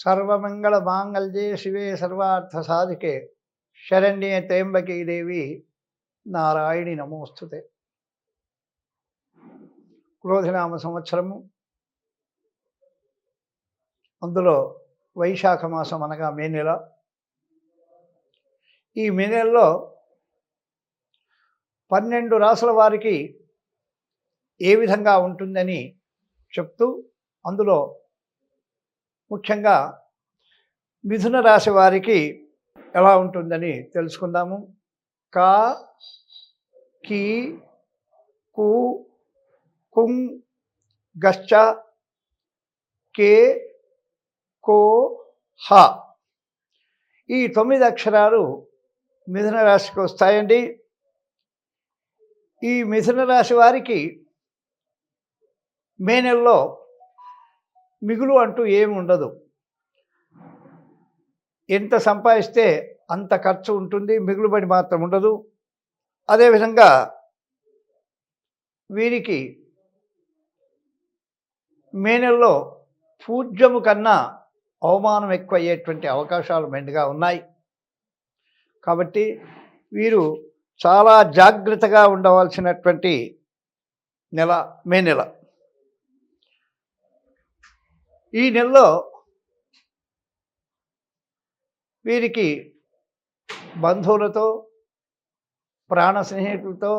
సర్వమంగళ మాంగళ్యే శివే సర్వార్థ సాధికే శరణ్యే త్రయంబకీ దేవి. నారాయణి నమోస్తుతే. క్రోధినామ సంవత్సరము. అందులో వైశాఖ మాసం అనగా మే నెల. ఈ మే నెలలో పన్నెండు రాసుల వారికి ఏ విధంగా ఉంటుందని చెప్తూ అందులో ముఖ్యంగా మిథున రాశి వారికి ఎలా ఉంటుందని తెలుసుకుందాము. కా కీ కు కుం గశ్చ కే కో హ. ఈ తొమ్మిది అక్షరాలు మిథున రాశికి వస్తాయండి. ఈ మిథున రాశి వారికి మే నెలలో మిగులు అంటూ ఏమి ఉండదు. ఎంత సంపాదిస్తే అంత ఖర్చు ఉంటుంది మిగులుబడి మాత్రం ఉండదు. అదేవిధంగా వీరికి మే నెలలో పూజ్యము కన్నా అవమానం ఎక్కువ అయ్యేటువంటి అవకాశాలు మెండుగా ఉన్నాయి. కాబట్టి వీరు చాలా జాగ్రత్తగా ఉండవలసినటువంటి నెల మే నెల. ఈ నెలలో వీరికి బంధువులతో ప్రాణ స్నేహితులతో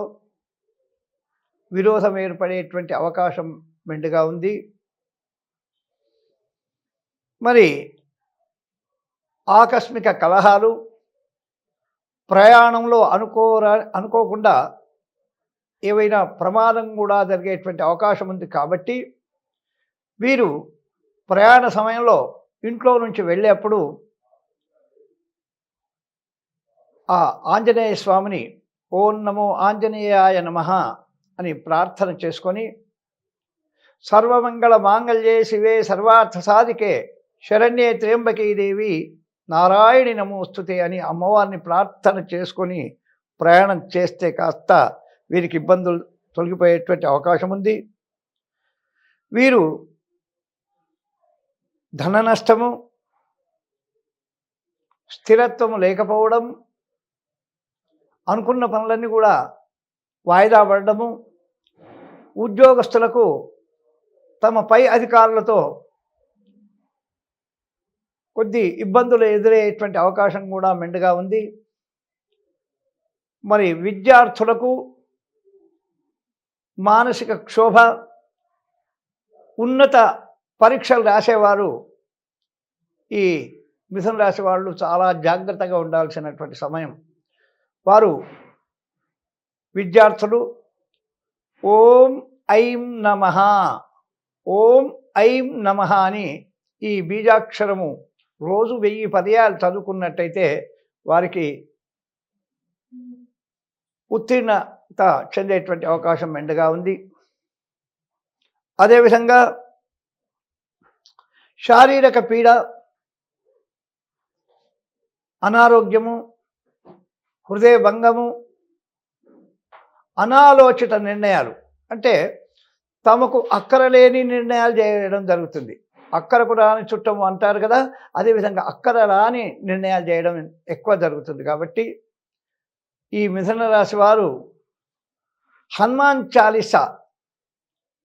విరోధం ఏర్పడేటువంటి అవకాశం మెండుగా ఉంది. మరి ఆకస్మిక కలహాలు ప్రయాణంలో అనుకోరా అనుకోకుండా ఏవైనా ప్రమాదం కూడా జరిగేటువంటి అవకాశం ఉంది కాబట్టి వీరు ప్రయాణ సమయంలో ఇంట్లో నుంచి వెళ్ళేప్పుడు ఆ ఆంజనేయ స్వామిని ఓం నమో ఆంజనేయాయ నమ అని ప్రార్థన చేసుకొని సర్వమంగళ మాంగళ్యే శివే సర్వార్థ సాధికే శరణ్యే త్ర్యంబకీ దేవి నారాయణి నమోస్తుతే అని అమ్మవారిని ప్రార్థన చేసుకొని ప్రయాణం చేస్తే కాస్త వీరికి ఇబ్బందులు తొలగిపోయేటువంటి అవకాశం ఉంది. వీరు ధన నష్టము స్థిరత్వము లేకపోవడం అనుకున్న పనులన్నీ కూడా వాయిదా పడడము ఉద్యోగస్తులకు తమ పై అధికారులతో కొద్ది ఇబ్బందులు ఎదురయ్యేటువంటి అవకాశం కూడా మెండుగా ఉంది. మరి విద్యార్థులకు మానసిక క్షోభ ఉన్నత పరీక్షలు రాసేవారు ఈ మిథున రాశి వాళ్ళు చాలా జాగ్రత్తగా ఉండాల్సినటువంటి సమయం. వారు విద్యార్థులు ఓం ఐం నమ ఓం ఐం నమ అని ఈ బీజాక్షరము రోజు వెయ్యి పర్యాలు చదువుకున్నట్టయితే వారికి ఉత్తీర్ణత చెందేటువంటి అవకాశం మెండుగా ఉంది. అదేవిధంగా శారీరక పీడ అనారోగ్యము హృదయ భంగము అనాలోచిత నిర్ణయాలు. అంటే తమకు అక్కరలేని నిర్ణయాలు చేయడం జరుగుతుంది. అక్కరకు రాని చుట్టము అంటారు కదా అదేవిధంగా అక్కర రాని నిర్ణయాలు చేయడం ఎక్కువ జరుగుతుంది కాబట్టి ఈ మిథున రాశి వారు హనుమాన్ చాలీసా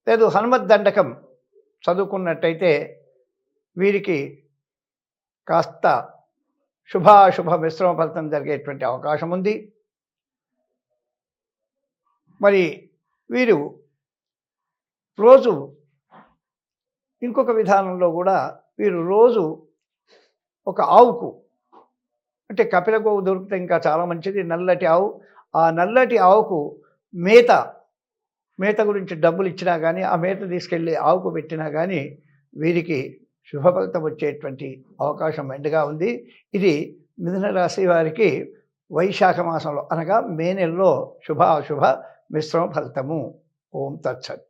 లేదు హనుమత్ దండకం చదువుకున్నట్టయితే వీరికి కాస్త శుభాశుభ మిశ్రమ ఫలితం జరిగేటువంటి అవకాశం ఉంది. మరి వీరు రోజు ఇంకొక విధానంలో కూడా వీరు రోజు ఒక ఆవుకు అంటే కపిల గోవు దొరికితే ఇంకా చాలా మంచిది నల్లటి ఆవు. ఆ నల్లటి ఆవుకు మేత మేత గురించి డబ్బులు ఇచ్చినా కానీ ఆ మేత తీసుకెళ్ళి ఆవుకు పెట్టినా కానీ వీరికి శుభ ఫలితం వచ్చేటువంటి అవకాశం మెండుగా ఉంది. ఇది మిథున రాశి వారికి వైశాఖ మాసంలో అనగా మే నెలలో శుభ అశుభ మిశ్రమ ఫలితము. ఓం తత్సత్.